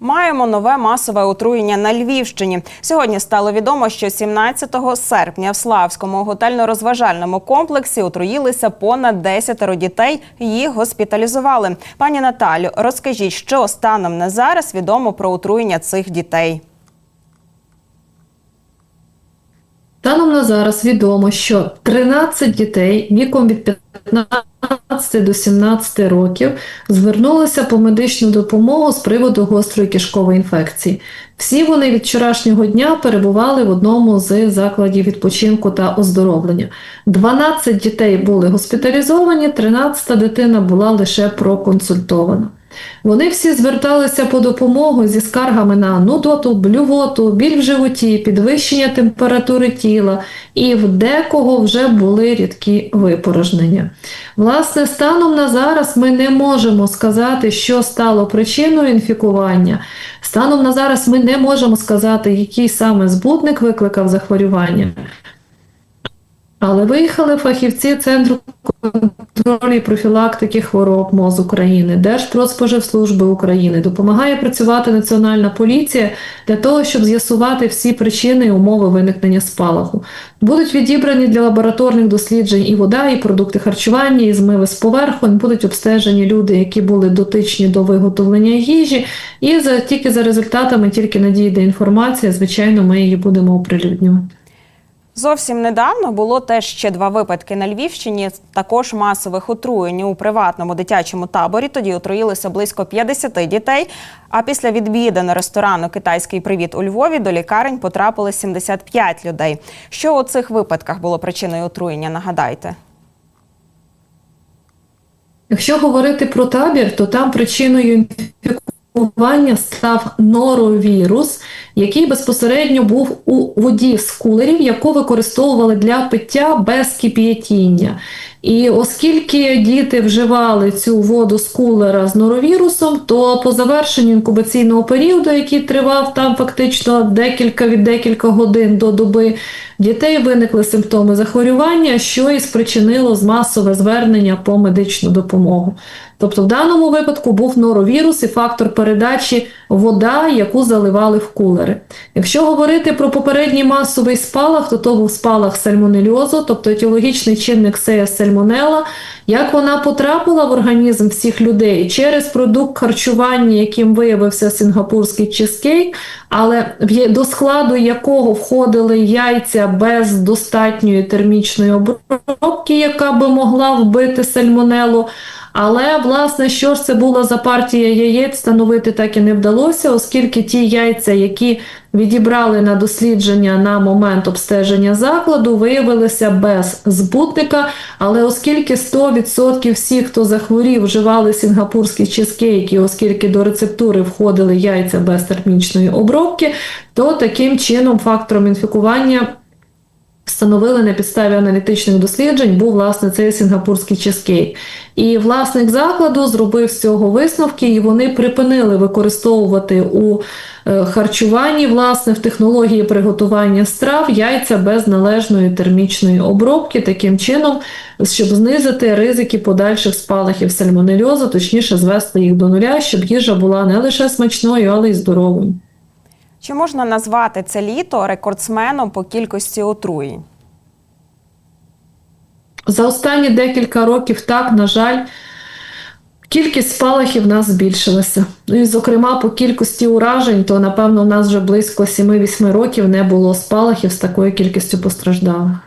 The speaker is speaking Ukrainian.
Маємо нове масове отруєння на Львівщині. Сьогодні стало відомо, що 17 серпня в Славському готельно-розважальному комплексі отруїлися понад 10 дітей. Їх госпіталізували. Пані Наталю, розкажіть, що станом на зараз відомо про отруєння цих дітей. Станом на зараз відомо, що 13 дітей віком від 15 до 17 років звернулися по медичну допомогу з приводу гострої кишкової інфекції. Всі вони від вчорашнього дня перебували в одному з закладів відпочинку та оздоровлення. 12 дітей були госпіталізовані, 13 дитина була лише проконсультована. Вони всі зверталися по допомогу зі скаргами на нудоту, блювоту, біль в животі, підвищення температури тіла, і в декого вже були рідкі випорожнення. Власне, станом на зараз ми не можемо сказати, що стало причиною інфікування. Станом на зараз ми не можемо сказати, який саме збутник викликав захворювання. Але виїхали фахівці Центру контролю і профілактики хвороб МОЗ України, Держпродспоживслужби України, допомагає працювати Національна поліція для того, щоб з'ясувати всі причини і умови виникнення спалаху. Будуть відібрані для лабораторних досліджень і вода, і продукти харчування, і змиви з поверхонь, будуть обстежені люди, які були дотичні до виготовлення їжі, і за тільки за результатами, тільки надійде інформація, звичайно, ми її будемо оприлюднювати. Зовсім недавно було теж ще два випадки на Львівщині. Також масових отруєнь у приватному дитячому таборі. Тоді отруїлися близько 50 дітей. А після відвідини ресторану Китайський привіт у Львові до лікарень потрапили 75 людей. Що у цих випадках було причиною отруєння? Нагадайте. Якщо говорити про табір, то там причиною інфікування став норовірус, який безпосередньо був у воді з кулерів, яку використовували для пиття без кип'ятіння. І оскільки діти вживали цю воду з кулера з норовірусом, то по завершенню інкубаційного періоду, який тривав там фактично декілька від декілька годин до доби, дітей виникли симптоми захворювання, що і спричинило масове звернення по медичну допомогу. Тобто, в даному випадку був норовірус і фактор передачі вода, яку заливали в кулери. Якщо говорити про попередній масовий спалах, то то був спалах сальмонельозу, тобто етіологічний чинник сея сальмонела. Як вона потрапила в організм всіх людей через продукт харчування, яким виявився сингапурський чизкейк, але до складу якого входили яйця без достатньої термічної обробки, яка би могла вбити сальмонелу. Але власне, що ж це була за партія яєць, встановити так і не вдалося, оскільки ті яйця, які відібрали на дослідження на момент обстеження закладу, виявилися без збутника. Але оскільки 100% всіх, хто захворів, вживали сінгапурські чизкейки, оскільки до рецептури входили яйця без термічної обробки, то таким чином фактором інфікування встановили на підставі аналітичних досліджень, був власне цей сінгапурський чизкейк. І власник закладу зробив з цього висновки, і вони припинили використовувати у е, харчуванні, власне, в технології приготування страв яйця без належної термічної обробки, таким чином, щоб знизити ризики подальших спалахів сальмонельозу, точніше звести їх до нуля, щоб їжа була не лише смачною, але й здоровою. Чи можна назвати це літо рекордсменом по кількості отруєнь? За останні декілька років, так, на жаль, кількість спалахів в нас збільшилася. Ну і, зокрема, по кількості уражень, то напевно в нас вже близько 7-8 років не було спалахів з такою кількістю постраждалих.